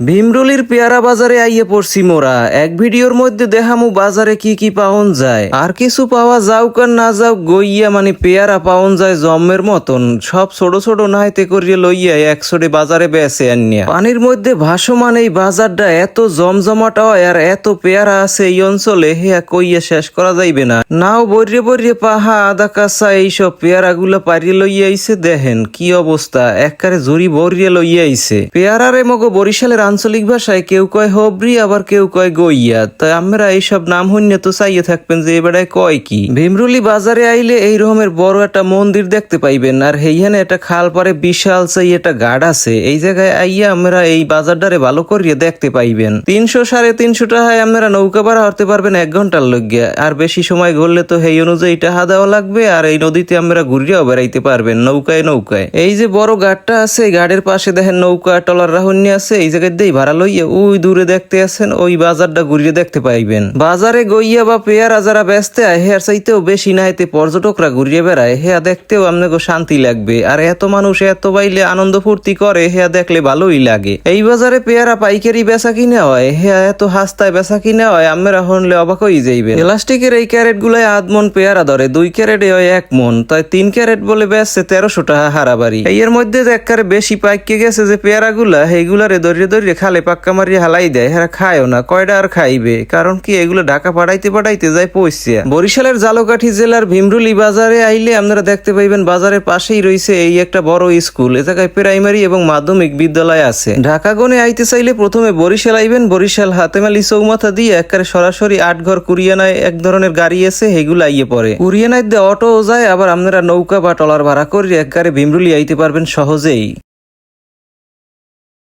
ভীমরুলির পেয়ারা বাজারে আইয়ে পড়ছি মোরা। এক ভিডিওর মধ্যে দেখামু বাজারে কি কি পাওন যায়। আর কিছু পাওয়া যাওক আর না যাওক গইয়া মানে পেয়ারা পাওন যায় জম্মের মতন। সব ছোট ছোট নাইতে করিয়ে লইয়া একশোটে বাজারে বেসে আনিয়া। পানির মধ্যে ভাসমান এই বাজারটা এত জমজমাট হয় আর এত পেয়ারা আছে এই অঞ্চলে, হেয়া কইয়া শেষ করা যাইবে না। নাও বর্রে বর্রে পাহা, আদা কাঁচা এইসব পেয়ারা গুলা পারিয়ে লইয়া আইছে, দেখেন কি অবস্থা। এককারে জুরি বরিয়ে লইয়া আইছে। পেয়ারারে মগো বরিশালের আঞ্চলিক ভাষায় কেউ কয় হবরি, আবার কেউ কয় গইয়া। তাই আমরা এইসব নাম হইনে তো চাইয়ে থাকবেন যে এবারে কয় কি। ভীমরুলি বাজারে আইলে এই রকমের বড় একটা মন্দির দেখতে পাইবেন, আর হেইখানে একটা খাল পারে বিশাল চাই একটা গাড আছে। এই জায়গায় আইয়া আমরা এই বাজারটারে ভালো করিয়ে দেখতে পাইবেন। তিনশো সাড়ে তিনশো টাকায় আপনারা নৌকা ভাড়া হতে পারবেন এক ঘণ্টার লগ্যা আর বেশি সময় ঘুরলে তো সেই অনুযায়ী টাকা দেওয়া লাগবে, আর এই নদীতে আমরা ঘুরিয়াও বেড়াইতে পারবেন নৌকায় নৌকায়। এই যে বড় গাড়টা আছে গাড়ের পাশে দেখেন নৌকা, টলার রাহুন্নি আছে, এই জায়গায় দিয়ে ভাড়া লইয়া ওই দূরে দেখতে আছেন, ওই বাজারটা ঘুরিয়ে দেখতে পাইবেন। বাজারে গইয়া বা পেয়ারা যারা ব্যস্ত আয় হেয়ার চাইতেও বেশি না এতে পর্যটকরা ঘুরিয়ে বেড়ায়। হেয়া দেখতেও আপনাকে শান্তি লাগবে। আর এত মানুষ এত বাইলে আনন্দ ফুর্তি করে, হেয়া দেখলে ভালোই লাগে। এই বাজারে পেয়ারা পাইকারি বেচা কিনে হয়, হেয়া এত হাস্তায় বেচা কিনে হয় আমরা হনলে অবাক হয়ে যাইবে প্লাস্টিকের এই ক্যারেট গুলাই আধ মন পেয়ারা ধরে, দুই ক্যারেটে হয় এক মন। তাই তিন ক্যারেট বলে বেচছে তেরোশো টাকা হারাবারি। এর মধ্যে একবারে বেশি পাইকে গেছে যে পেয়ারা গুলা সেইগুলারে দরিয়ে দরিয়ে খালে পাক্কা মারিয়ে হালাই দেয় হ্যাঁ খায়ও না কয়টা আর খাইবে? কারণ কি এগুলো ঢাকা পাঠাইতে পাঠাইতে যায় পয়সা বরিশালের জালকাঠি জেলার ভীমরুলি বাজারে আইলে আপনারা দেখতে পাইবেন বাজারের পাশেই রয়েছে এই একটা বড় স্কুল, এ জায়গায় প্রাইমারি এবং মাধ্যমিক বিদ্যালয় আছে। ঢাকা গনে আইতে চাইলে প্রথমে বরিশাল আইবেন, বরিশাল হাতেমালি চৌমাথা দিয়ে একবারে সরাসরি আট ঘর কুরিয়ানায় এক ধরনের গাড়ি আছে সেগুলো আইয়ে পড়ে। কুরিয়ানায় দিয়ে অটো যায়, আবার আপনারা নৌকা বা টলার ভাড়া করে একবারে ভীমরুলি আইতে পারবেন সহজেই।